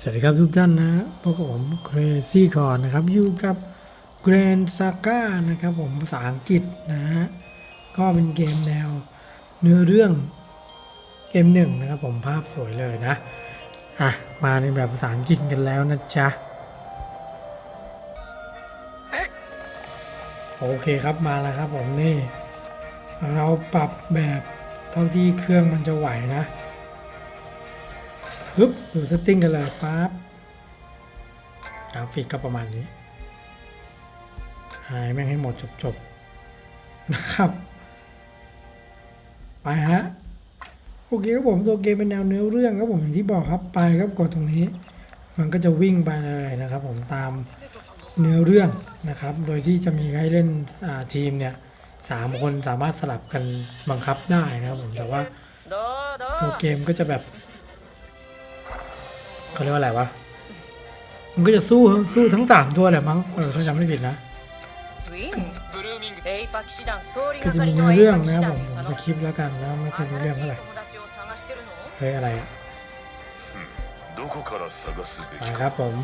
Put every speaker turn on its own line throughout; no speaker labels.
สวัสดีครับทุกท่านนะพบกับผมเครซี่คอนนะครับอยู่กับ Grand Saga นะครับผมภาษาอังกฤษนะฮะก็เป็นเกมแนวเนื้อเรื่องเกมหนึ่งนะครับผมภาพสวยเลยนะอะมาในแบบภาษาอังกฤษกันแล้วนะจ๊ะโอเคครับมาแล้วครับผมนี่ เราปรับแบบเท่าที่เครื่องมันจะไหวนะ ฮึบดูสติ้งกันเลยปั๊บกราฟิกก็ประมาณนี้ หายแม่งให้หมดจบๆนะครับ ไปฮะ โอเคครับผมตัวเกมเป็นแนวเนื้อเรื่องครับผมอย่างที่บอกครับไปครับกดตรงนี้ มันก็จะวิ่งไปเลยนะครับ ผมตามเนื้อเรื่องนะครับ โดยที่จะมีให้เล่นทีมเนี่ยสามคนสามารถสลับกันบังคับได้นะครับผมแต่ว่าตัวเกมก็จะแบบ เขาเรียกว่าอะไรวะ มันก็จะสู้สู้ทั้งสามตัวแหละมั้ง เออถ้าจำไม่ผิดนะ ก็จะมีเรื่องนะ
ค
รั
บ
ผ
ม
ผมจะคลิปแล้วกันนะไม่เคย
มี
เรื่องเท่าไหร่เฮ้ยอะไรอะไปครับผม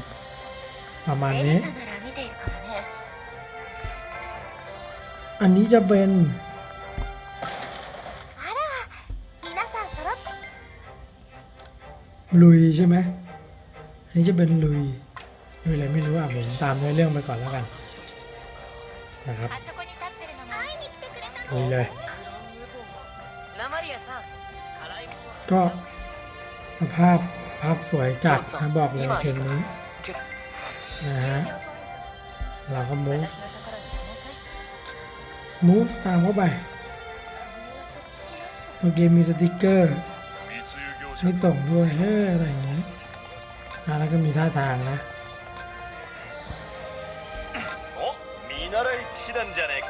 ประมาณนี้ อันนี้จะเป็นลุยใช่ไหมันนี้จะเป็นลุยลุยอะไรไม่รู้อะผมตามในเรื่องไปก่อนแล้วกันนะครับลุยเลยก็สภาพสภาพสวยจัดนะบอกเลยเทนนี้นะฮะเราก็
มูฟมู
ฟตามเข้าไปตัวเกมมีสติกเกอร์ให้ส่งด้วยเฮ้ออะไรเงี้ย แล้วก็มีท่าทางนะ
お見習い騎士団じゃねえか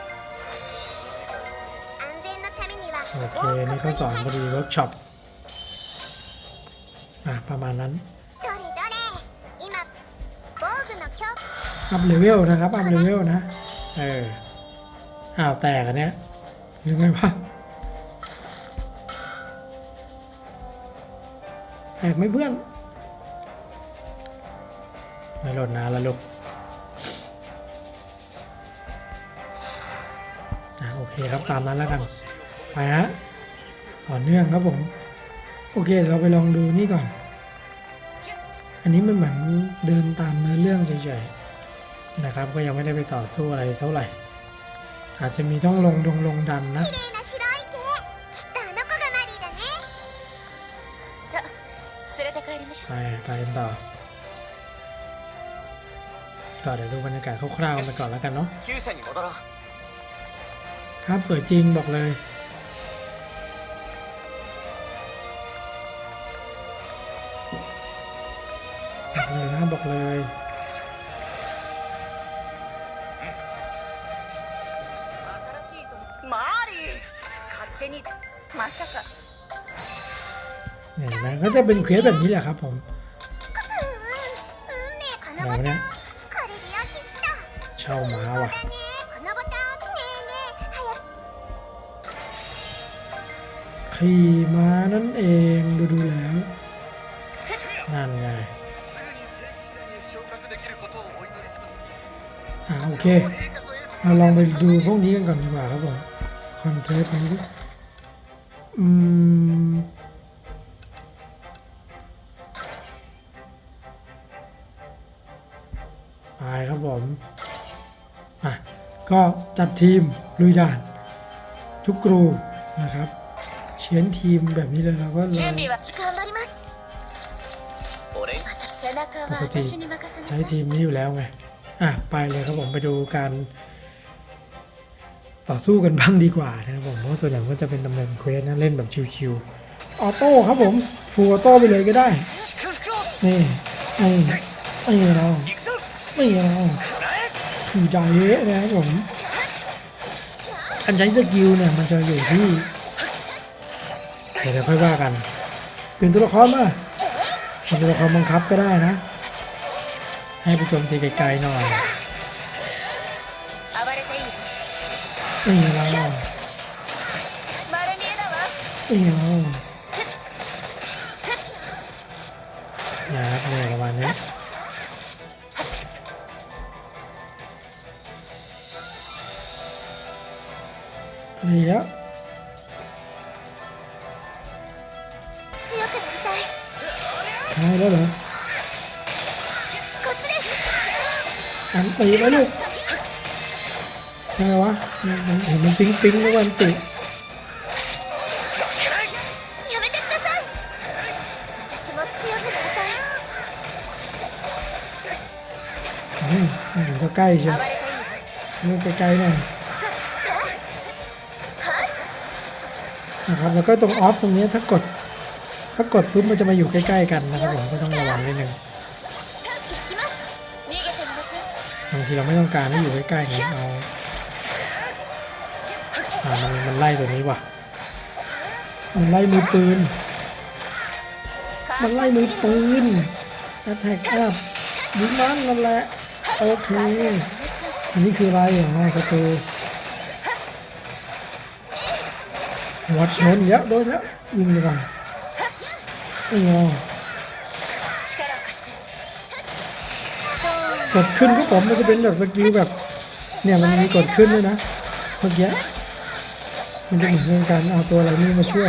安全のためには
โอเค นี่เขาสอนพอดีเวิร์กช็อป อ่ะ ประมาณนั้น
どれどれ今防具の強
อัพเลเวลนะครับ อัพเลเวลนะ เออ อ้าว แตกอันเนี้ยหรือไงวะ แตกไหม่เพื่อน ไม่หล่นนาแล้วลูกโอเคครับตามนั้นแล้วกัน ไปฮะ ต่อเนื่องครับผม โอเคเราไปลองดูนี่ก่อน อันนี้มันเหมือนเดินตามเนื้อเรื่องเฉยๆนะครับ ก็ยังไม่ได้ไปต่อสู้อะไรเท่าไหร่ อาจจะมีต้องลงดงลงดันนะไปไปต่อ ต่อเดี๋ยวดูบรรยากาศคร่าวๆไปก่อนแล้วกันเนาะครับสวยจริงบอกเลยบอกเลยนะบอกเลยเนี่ยนะก็จะเป็นเคลสแบบนี้แหละครับผม
แบบนี้
เช่าม้าว่ะขี่ม้านั่นเองดูดูแล้ว นั่นไงอ่าโอเคมาลองไปดูพวกนี้กันก่อนดีกว่าครับผมคอนเทนต์นี้อืม จัดทีมลุยด่านทุกกรูนะครับเชียนทีมแบบนี้เลยเราก็
เลย
ปกติใช้ทีมนี้อยู่แล้วไงอะไปเลยครับผมไปดูการ ต่อสู้กันบ้างดีกว่านะครับผมเพราะส่วนใหญ่ก็จะเป็นดำเนินเควสนะเล่นแบบชิวๆออโต้ครับผมฟูออโต้ไปเลยก็ได้นี่นี่ไม่เรา
ไม่
เราขี่ได้เยอะนะครับผม การใช้สกิลเนี่ยมันจะอยู่ที่เดี๋ยวค่อยว่ากันเปลี่ยนตัวละครมาเปลี่ยนตัวละครบังคับก็ได้นะ ให้ผู้ชมทีไกลๆหน่อยนี่เรานี่เอา หนีแล้ว
ตา
ยแล้วเหรออันตีไปลูกใช่วะมันเห็นมันปิ๊งปิ๊งแล้วมันติอยู่ใกล้ใช่ไหมอยู่ใกล้ๆหน่อย นะครับแล้วก็ตรงออฟตรงนี้ถ้ากดถ้ากดปุ๊บมันจะมาอยู่ใกล้ๆกันนะครับผมก็ต้องระวังนิดนึงบางทีเราไม่ต้องการให้อยู่ใกล้ๆนะเอาอ่ามันมันไล่ตัวนี้ว่ะมันไล่มือปืน มันไล่มือปืนแอตแทกอัพดีมันนั่นแหละโอเคอันนี้คืออะไรอย่างไรก็ตรู หมดวชนเยอะโดนแล้ะยิงดีกว่าโอ้กดขึ้นก็ผมมันจะเป็นแบบสกิลแบบ เนี่ยมันมีกดขึ้นด้วยนะเมื่อกี้มันจะเหมือนเป็นการเอาตัวอะไรนี่มาช่วย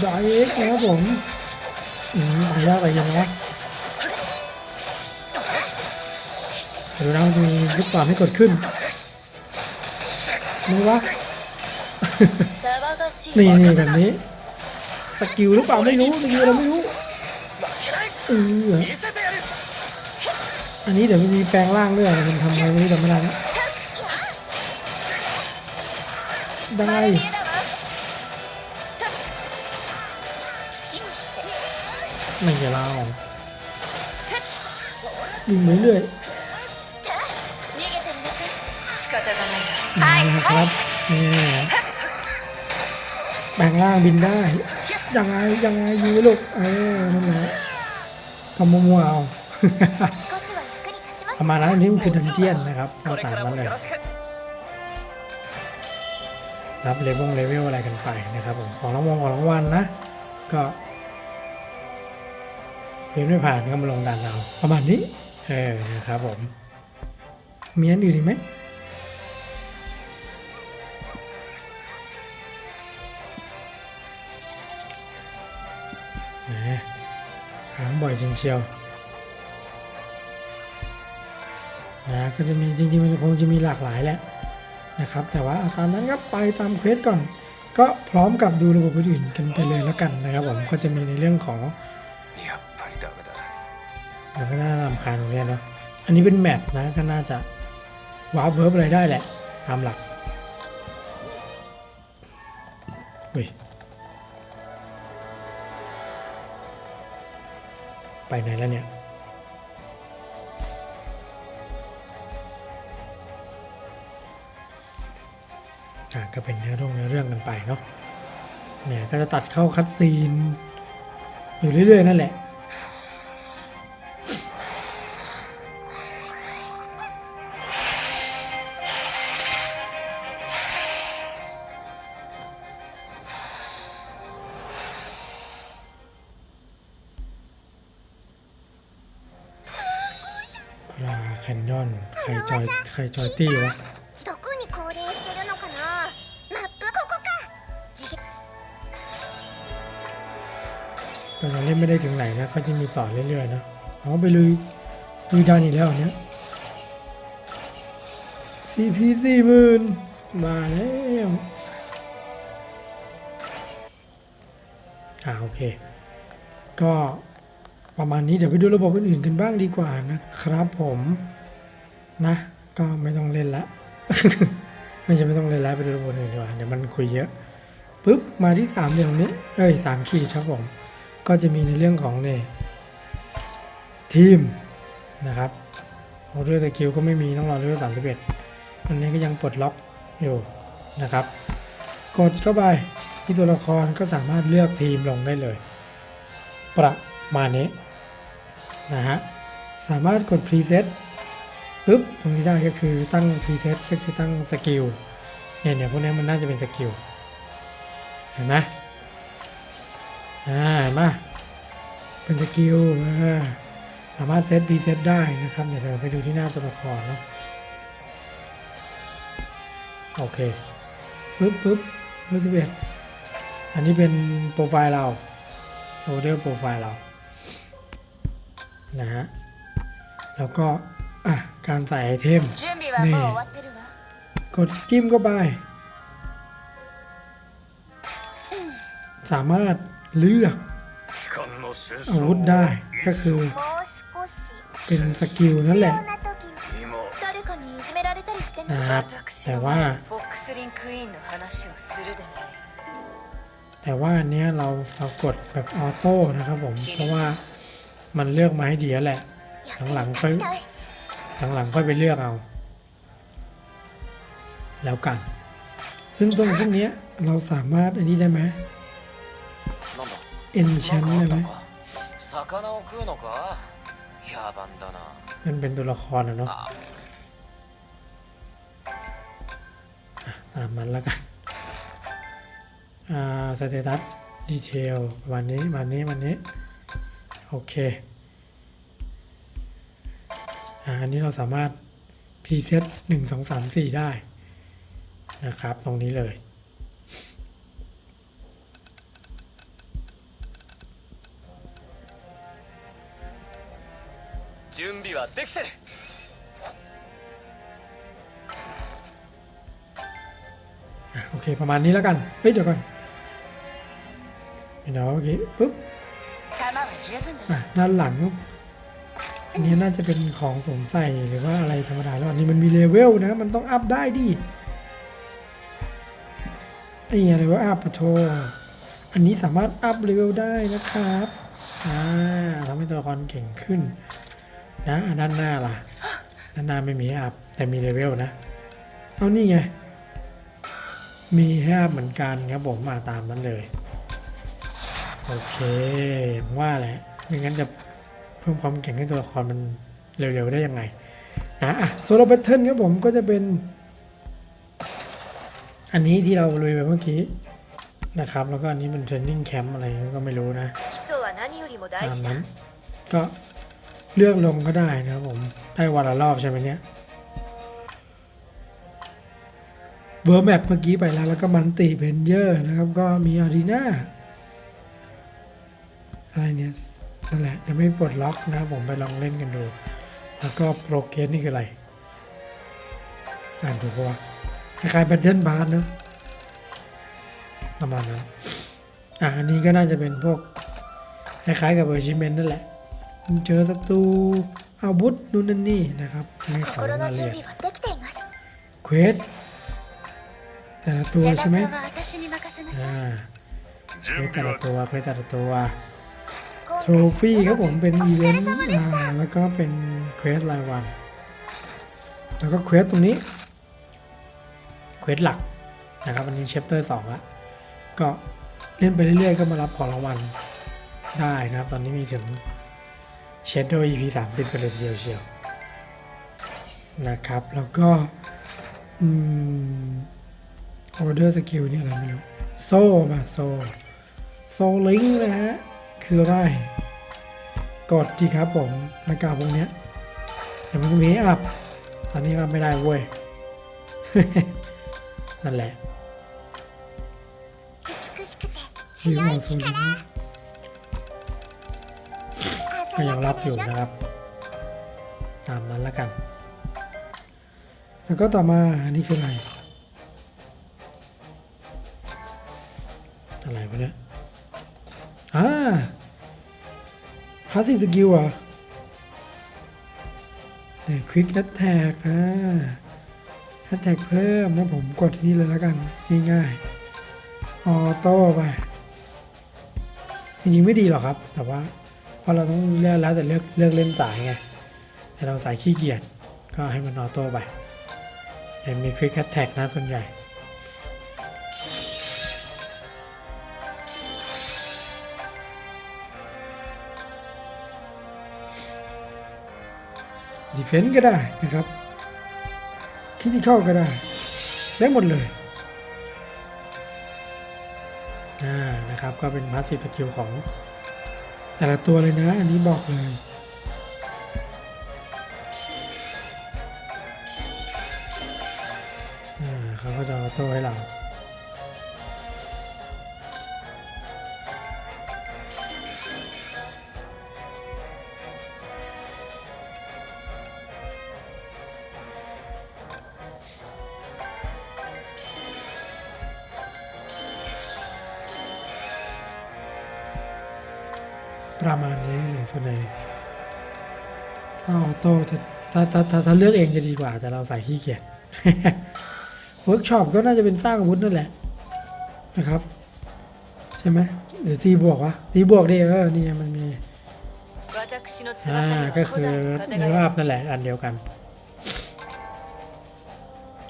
ได้เอ็กนะผมอืมยากอะไรยังไงเดี๋ยวเรมีลูกป่าให้กดขึ้น ไหมวะ
騒がしい
นี่นี่แบบนี้ สกิลหรือเปล่าไม่รู้สกิลเราไม่รู้เอออันนี้เดี๋ยวมันมีแปลงร่างด้วยมันทำไงไม่รู้แต่ไม่ได้นะได้
見えだわ好きにして
ไม่จะเล่ายิงไปเรื่อย
逃げてみません
仕方がない
มาแล้วครับนี่แปลงร่างบินได้ ยังไงยังไงยื้อลูกเออนั่นแหละทำมัวๆเอาประมาณนั้นนี่มันคือดันเจียนนะครับเอาตามนั้นเลยรับเลเวลเลเวลอะไรกันไปนะครับผมของรางวัลของรางวัลนะ ก็เรียนไม่ผ่านก็มาลงดันเราประมาณนี้เออนะครับผมมีอันอื่นอีกไหม บ่อยจริงเชียวนะก็จะมีจริงๆมันคงจะมีหลากหลายแหละนะครับ แต่ว่าตามนั้นครับไปตามเควสก่อน ก็พร้อมกับดูระบบอื่นกันไปเลยแล้วกันนะครับผมก็จะมีในเรื่องของมันก็น่ารำคาญตรงนี้เนาะอันนี้เป็นแมปนะก็น่าจะวาร์ปเวิร์ฟอะไรได้แหละตามหลักเฮ้ย ไปไหนแล้วเนี่ยอะก็เป็นเนื้อเรื่องเนื้อเรื่องกันไปเนาะเนี่ยก็จะตัดเข้าคัดซีน อยู่เรื่อยๆนั่นแหละ รจอยตี้วะตอนเล่นไม่ได้ถึงไหนนะเขาจะมีสอนเรื่อยๆนะอ๋อไปลุยลุยดันอีกแล้วเนี้ย CP สี่หมื่นมาแล้วอ่าโอเค ก็ประมาณนี้เดี๋ยวไปดูระบบอื่นๆกันบ้างดีกว่านะครับผมนะ ก็ไม่ต้องเล่นละ ไม่ใช่ไม่ต้องเล่นแล้วไปดูระบบอื่นดีกว่าเดี๋ยวมันคุยเยอะปุ๊บมาที่สามเหลี่ยมนี้เอ้ยสามขีดครับผมก็จะมีในเรื่องของเนี่ยทีมนะครับโอเดอร์สกิลก็ไม่มีต้องรอเลเวลสามสิบเอ็ดอันนี้ก็ยังปลดล็อกอยู่นะครับ กดเข้าไปที่ตัวละครก็สามารถเลือกทีมลงได้เลย ประมาณนี้นะฮะสามารถกด preset ปุ๊บตรงนี้ได้ก็คือตั้ง preset ก็คือตั้งสกิลเนี่ยเนี่ยพวกนี้มันน่าจะเป็นสกิลเห็นไหมอ่าเห็นไหมเป็นสกิลอ่าสามารถเซตรีเซตได้นะครับ เดี๋ยวเราไปดูที่หน้าตัวละครเนาะโอเคปึ๊บปึ๊บรู้สิบเอ็ดอันนี้เป็นโปรไฟล์เราโมเดลโปรไฟล์เรานะฮะแล้วก็่ะ การใส่ไอเทม
นี่
กดจิ้มก็ไาไป สามารถเลือกอาวุธได้ก็คือ เป็นสกิลนั่นแหละนะครับแต่ว่า แต่ว่าเนี้ยเราเรากดแบบออโต้นะครับผม เพราะว่ามันเลือกมาให้ดีแล้แหละ หลังๆค่อย หลังๆค่อยไปเลือกเอา แล้วกัน ซึ่งตรงพวกนี้เราสามารถอันนี้ได้ไหมเอ็
นชัน
ได้ไหมมันเป็นตัวละครนะเนาะตามนั้นแล้วกันอ่าสเตตัสดีเทลวันนี้วันนี้วันนี้ โอเค อ่าอันนี้เราสามารถพรีเซตหนึ่งสองสามสี่ได้ นะครับ ตรงนี้เลย
準備はできてる
อ่ะโอเค ประมาณนี้แล้วกัน เฮ้ย เดี๋ยวก่อนเดี๋ยวโอเคปุ๊บ
弾は十分だ
อ่ะด้านหลัง อันนี้น่าจะเป็นของสวมใส่หรือว่าอะไรธรรมดาแล้วอันนี้มันมีเลเวลนะ มันต้องอัพได้ดิไอ้อะไรว่าอัพปะโทอันนี้สามารถอัพเลเวลได้นะครับอ่าทำให้ตัวละครเก่งขึ้น นะอะด้านหน้าล่ะด้านหน้าไม่มีอัพแต่มีเลเวลนะ เอานี่ไง มีให้อัพเหมือนกันครับผมมาตามนั้นเลย โอเคว่าแหละไม่งั้นจะ พิ่มความเก่งให้ตัวละครมันเร็วๆได้ยังไงนะโซโลแบทเทิลครับผมก็จะเป็น อันนี้ที่เราลุยไปเมื่อกี้นะครับ แล้วก็อันนี้เป็นเทรนนิ่งแคมป์อะไรก็ไม่รู้นะตามนั้นก็เลือกลงก็ได้นะครับผม ได้วันละรอบใช่ไหมเนี้ยเวอร์แมปเมื่อกี้ไปแล้ว แล้วก็มันตีเพนเยอร์นะครับ ก็มีอารีนาอะไรเนี่ย นั่นแหละยังไม่ปลดล็อกนะผมไปลองเล่นกันดู แล้วก็โปรเกสนี่คืออะไร อ่านถูกปะคล้ายๆแบทเทิลบาร์เนอะประมาณนั้นอะอันนี้ก็น่าจะเป็นพวกคล้ายๆกับเอชิเมนนั่นแหละ เจอศัตรูอาวุธนู่นนั่นนี่นะครับไม่ขอมาเรียนเควสแต่ละตัวใช่ไหมอ่าเควสแต่ละตัวเควสแต่ละตัว โลฟี่ครับผมเป็นอีเวนต์แล้วก็เป็นเควสรายวัน แล้วก็เควสตรงนี้เควสหลักนะครับอันนี้เชปเตอร์สองละก็เล่นไปเรื่อยๆ ก็มารับของรางวัลได้นะครับ ตอนนี้มีถึงเชดโดอีพีสามเป็นเดียวเชียวนะครับ แล้วก็อืมออเดอร์สกิลนี่อะไรไม่รู้ โซ่มาโซ่โซลิงนะฮะ คืออะไร กดที่ครับผมหน้ากากพวกนี้เดี๋ยวมันมีอัพตอนนี้อัพไม่ได้เว้ย นั่นแหละมีค
วา
มสูงก็ยังรับอยู่นะครับ ตามนั้นละกัน แล้วก็ต่อมาอันนี้คืออะไร อะไรวะเนี่ยอ่าาสซีฟสกิลอะแต่ควิกแอ t แทกอ่าแอ t แทกเพิ่มนะผมกดนี่เลยแล้วกัน ง่ายๆออโต้ไป จริงๆไม่ดีหรอกครับ แต่ว่าเพราะเราต้องเลือกแล้วแต่เลือกเลือกเล่นสายไง แต่เราสายขี้เกียจก็ให้มันออโต้ไปเห็นมีควิกแอ t แทกนะส่วนใหญ่ ดีเฟนต์ก็ได้นะครับคิดที่เข้าก็ได้ ได้หมดเลยอ่านะครับก็เป็นพาสซีฟสกิลของ แต่ละตัวเลยนะ อันนี้บอกเลยเขาก็จะเอาตัวให้เรา ซะเลยถ้าออโต้จะถ้าถ้าถ้าถ้าเลือกเองจะดีกว่า แต่เราใส่ขี้เกียจเวิร์กช็อปก็น่าจะเป็นสร้างอาวุธนั่นแหละนะครับ ใช่ไหมหรือตีบวกวะตีบวกดิเออนี่มันมีอ่าก็คือเนื้อภาพนั่นแหละอันเดียวกัน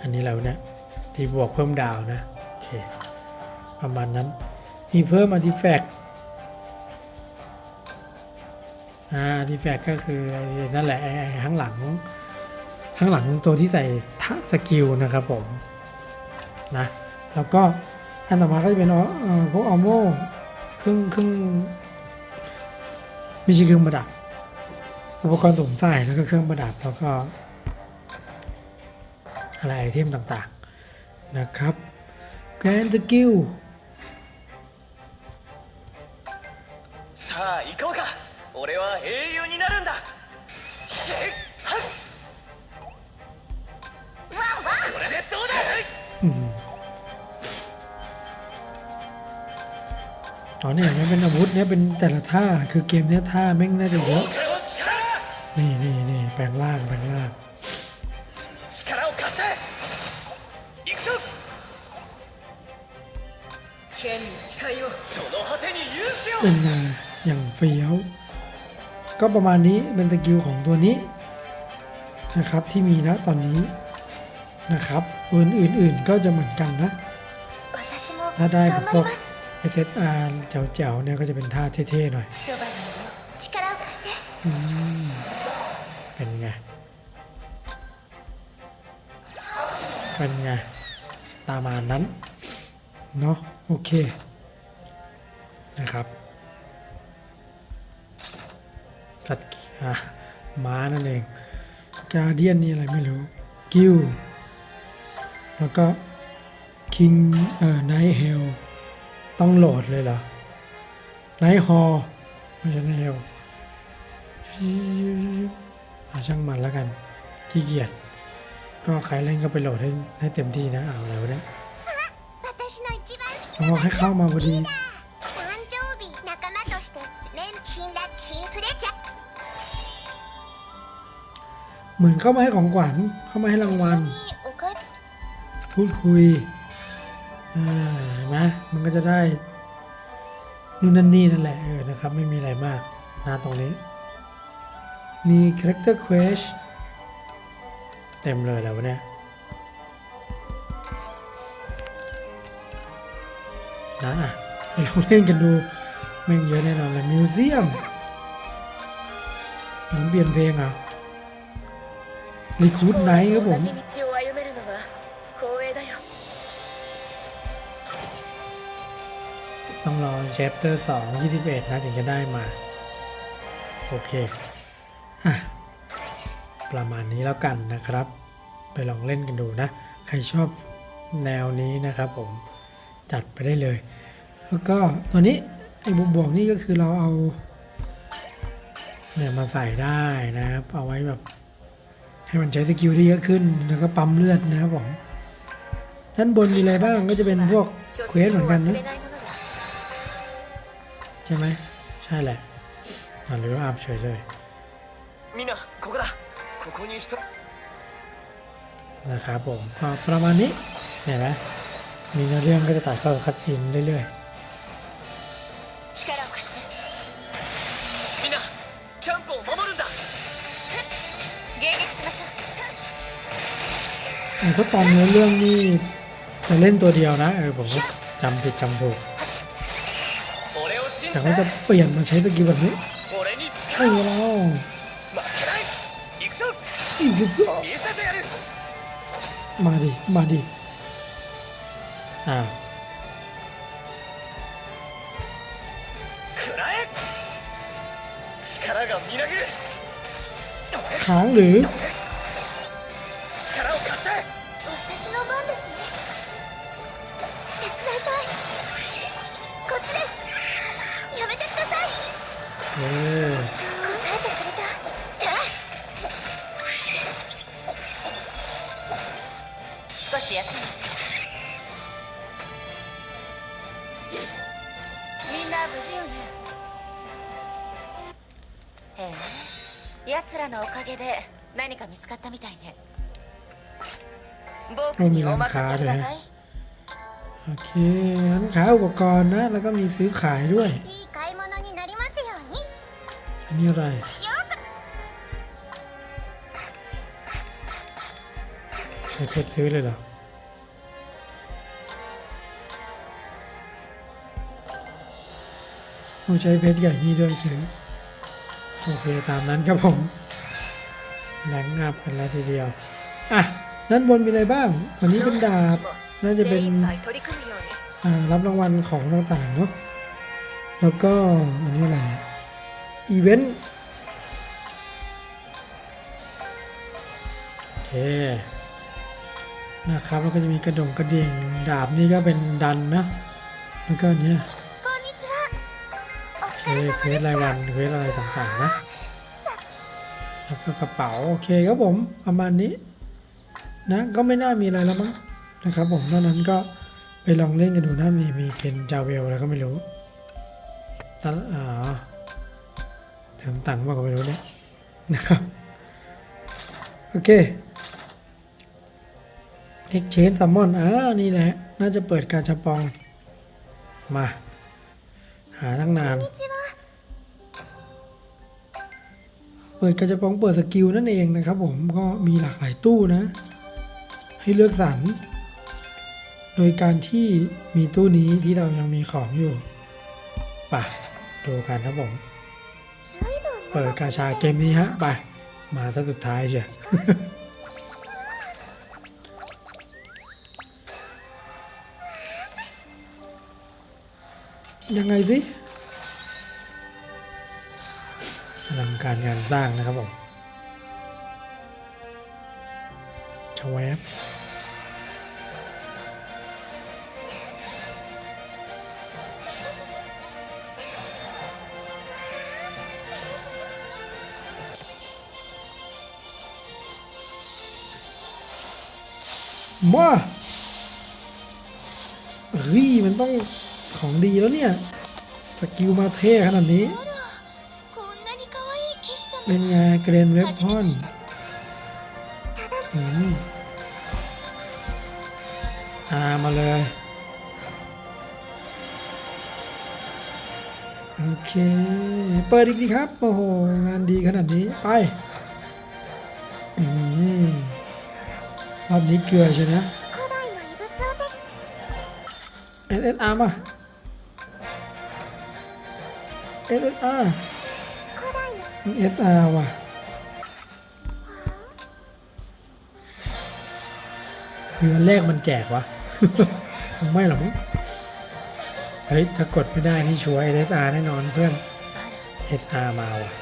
อันนี้เราเนี่ยตีบวกเพิ่มดาวนะโอเคประมาณนั้นมีเพิ่มอันดิแฟก อ่าร์ติแฟกต์ก็คือนั่นแหละข้างหลังข้างหลังตัวที่ใส่ท่าสกิลนะครับผมนะแล้วก็อันต่อมาก็จะเป็นอ๋อเอ่อพวกออโม่เครื่องเครื่องไม่ใช่เครื่องประดับ อุปกรณ์สวมใส่แล้วก็เครื่องประดับแล้วก็อะไรไอเทมต่างๆนะครับแกนสกิล
俺は英雄になるんだシェイハッこれでどうだ
อ๋อเนี่ยมันเป็นอาวุธเนี่ยเป็นแต่ละท่าคือเกมเนี้ยท่าแม่งน่าจะเยอะ
僕の力
นี่นี่นี่แปลงร่างแปลงร่าง
力を貸して行くぞ
剣に誓いを
その果てに勇気を
เป็นไงอย่างเฟี้ยว ก็ประมาณนี้เป็นสกิลของตัวนี้นะครับที่มีนะตอนนี้นะครับอื่นอื่นๆก็จะเหมือนกันนะ ถ้าได้พวก SSR เจ๋วๆเนี่ยก็จะเป็นท่าเท่ๆหน่อย
อ
เป็นไง เป็นไง ตามานั้น เนาะโอเค นะครับ สัตว์ม้านั่นเองกาเดียนนี่อะไรไม่รู้กิลแล้วก็คิงเอ่อไนท์เฮลต้องโหลดเลยเหรอไนท์ฮอลไม่ใช่ไนท์เฮลอาช่างมันแล้วกันขี้เกียจก็ใครเล่นก็ไปโหลดให้ให้เต็มที่นะเอาแล้วเนี่ยพอให้เข้ามาพอดี เหมือนเข้ามาให้ของขวัญเข้ามาให้รางวัล พูดคุยอ่าเห็นไหมมันก็จะได้นู่นนั่นนี่นั่นแหละเออนะครับ ไม่มีอะไรมากนะตรงนี้ มี character quest เต็มเลยแล้วเนี่ยนะไปลองเล่นกันดูแม่งเยอะแน่นอนเลยมิวเซียมเปลี่ยนเพลงอะ รีคูดไนท์ครับผม
ต้องรอเชปเตอร์
สองยี่สิบเอ็ดนะถึงจะได้มา โอเคอประมาณนี้แล้วกันนะครับ ไปลองเล่นกันดูนะ ใครชอบแนวนี้นะครับผมจัดไปได้เลย แล้วก็ตอนนี้ไอ้บวกบวกนี่ก็คือเราเอาเนี่ยมาใส่ได้นะครับ เอาไว้แบบ ให้มันใช้สกิลได้เยอะขึ้น แล้วก็ปั๊มเลือดนะครับผมท่านบนมีอะไรบ้างก็จะเป็นพวกเควสเหมือนกันนะใช่ไหมใช่แหละอ่หรือว่าอาบเฉยเลยนะครับผมประมาณนี้เห็นไหมมีเนื้อเรื่องก็จะตัดเข้าคัดซีนเรื่อยๆ ถ้าตอนเนื้อเรื่องนี่จะเล่นตัวเดียวนะเออผมจำผิดจำถูกแต่เขาจะเปลี่ยนมาใช้สกิลแบบนี้ไอ้เรามาดิ มาดิ อ่าค้างหรือ
何か見つかったみたいね僕にお任せください
โอเคร้านค้าอุปกรณ์นะ แล้วก็มีซื้อขายด้วย
いい買い物になりますように
อันนี้อะไร
よく
ใช้เพชรซื้อเลยเหรอ ต้องใช้เพชรใหญ่นี่ด้วยซื้อ โอเค ตามนั้นครับผม แหลงงับกันแล้วทีเดียว อะด้านบนมีอะไรบ้าง วันนี้เป็นดาบ น่าจะเป็นอ่ารับรางวัลของต่างๆเนาะ แล้วก็อันนี้อะไรอีเวนต์โอเค นะครับ แล้วก็จะมีกระดงกระเดิ่งดาบนี่ก็เป็นดันนะ แล้วก็เนี้ยโอเคเควสรายวันเควสอะไรต่างๆนะ แล้วก็กระเป๋าโอเคครับผมประมาณนี้นะก็ไม่น่ามีอะไรแล้วมั้งนะครับผมเท่านั้นก็ไปลองเล่นกันดูนะมีมีเป็นจาเวลอะไรก็ไม่รู้ตอนอ๋อเติมตังค์มากก็ไม่รู้เนี่ยนะครับโอเค Exchange Summon อ่านี่แหละ น่าจะเปิดการชาปอง มา หาตั้งนาน เปิดกระจะปองเปิดสกิลนั่นเองนะครับผมก็มีหลากหลายตู้นะ ให้เลือกสรรโดยการที่มีตู้นี้ที่เรายังมีของอยู่ไปดูกันนะผม เปิดกาชาเกมนี้ฮะไปมาซะสุดท้ายเชียยังไงสิ อลังการงานสร้างนะครับผมชวบมาเฮ้ยมันต้องของดีแล้วเนี่ย สกิลมาเท่ขนาดนี้ เป็นไงเกรนเวฟพอนอามาเลย โอเค เปิดอีกดีครับ โอ้โห งานดีขนาดนี้ ไปรอบนี้เกลือใช่ไห
มเอสเอส
อาร์มาเอ
สเอสอาร์ 代の
SSR ว่ะคืออันแรกมันแจกวะ ไม่หรอกมั้งเฮ้ย ถ้ากดไม่ได้นี่ชัวร์ SSR แน่นอนเพื่อน SR มาว่ะ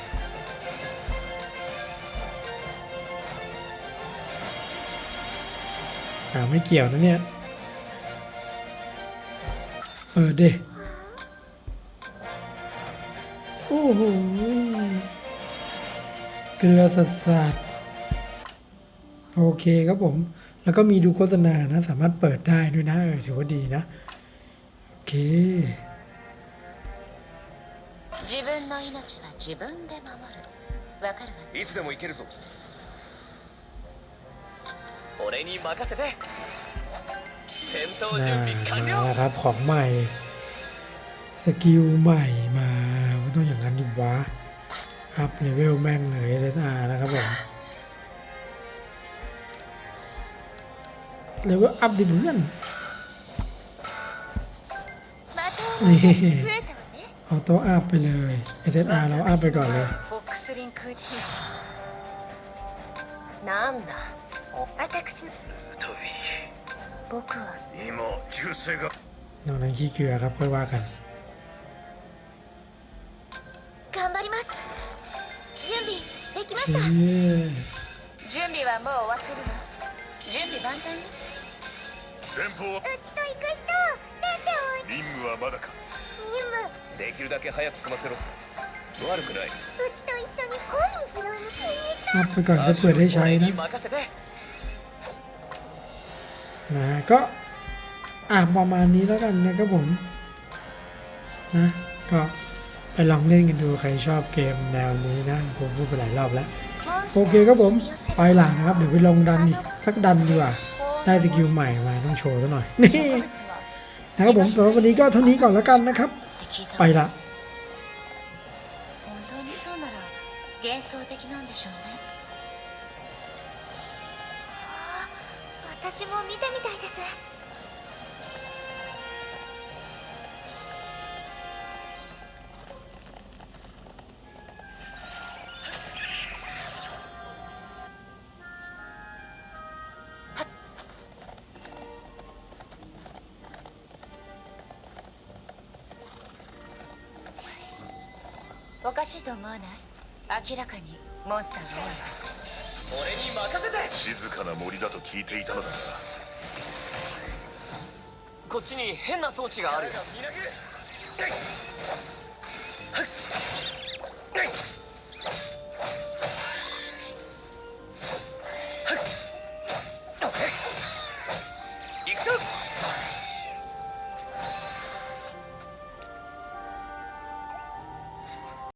อ่าไม่เกี่ยวนะเนี่ย เออเดโอ้โห เกลือสัสสัสโอเคครับผม แล้วก็มีดูโฆษณานะ สามารถเปิดได้ด้วยนะเออถือว่าดีนะ โอเค
自分の命は自分で守るわかるわね
いつでも行けるぞ俺に任せて戦闘準
น่า
備完
มา
了
แล้วครับ ของใหม่ สกิลใหม่มาไม่ต้องอย่างนั้นดิวะ อัพเลเวลแม่งเลย SSR นะครับผม เลเวลอัพดิเพื่อน
また
นี่
増えたわね
ออโต้อัพไปเลย SSR เราอัพไปก่อนเลย
フォックスリンクなんだ私の
トビ
僕は
ー今銃声が
นอกนั้นขี้เกลือครับค่อยว่ากัน
頑張ります きまし
เอ๊
た ะ
準備はもう終わってるわ準備万端ね
前方は
うちと行く人出ておい
任務はまだか
任務
できるだけ早く済ませろ悪くないう
ちと一緒にコイン拾いに来に行っ
อัพไปก่อนก็เปิดได้ใช้นะ
任せて
นะก็อ่ะประมาณนี้แล้วกันนะครับผมนะก็ ไปลองเล่นกันดูใครชอบเกมแนวนี้นะ ผมพูดไปหลายรอบแล้ว
た
โอเคครับผมไปหลังนะครับ เดี๋ยวไปลงดันอีกสักดันดีกว่า ได้สกิลใหม่มาต้องโชว์ซะหน่อย นี่ นะครับผมสำหรับวันนี้ก็เท่านี้ก่อนแล้วกันนะครับ
って聞いた
ไปละ
本当にそうなら幻想的なんでしょうね
私も見てみたいです
かしいと思わない？明らかにモンスターが多い
俺に任せて！
静かな森だと聞いていたのだが。
こっちに変な装置がある